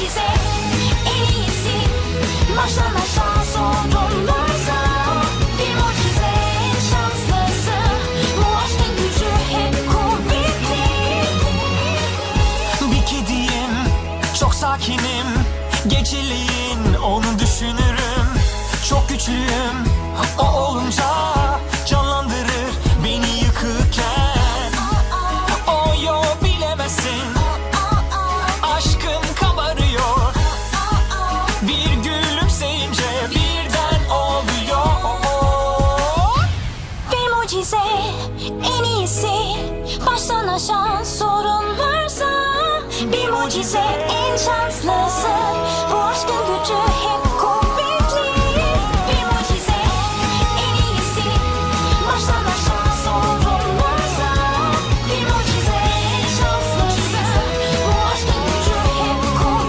mucize en iyisi. Baştan aşağı varsa Bir mucize en şanslısı Bu aşkın gücü hep kuvvetli. Bir kediyim, çok sakinim. Geceleyin onu mucize en iyisi. Baştan aşağı sorun varsa Bir mucize en şanslısı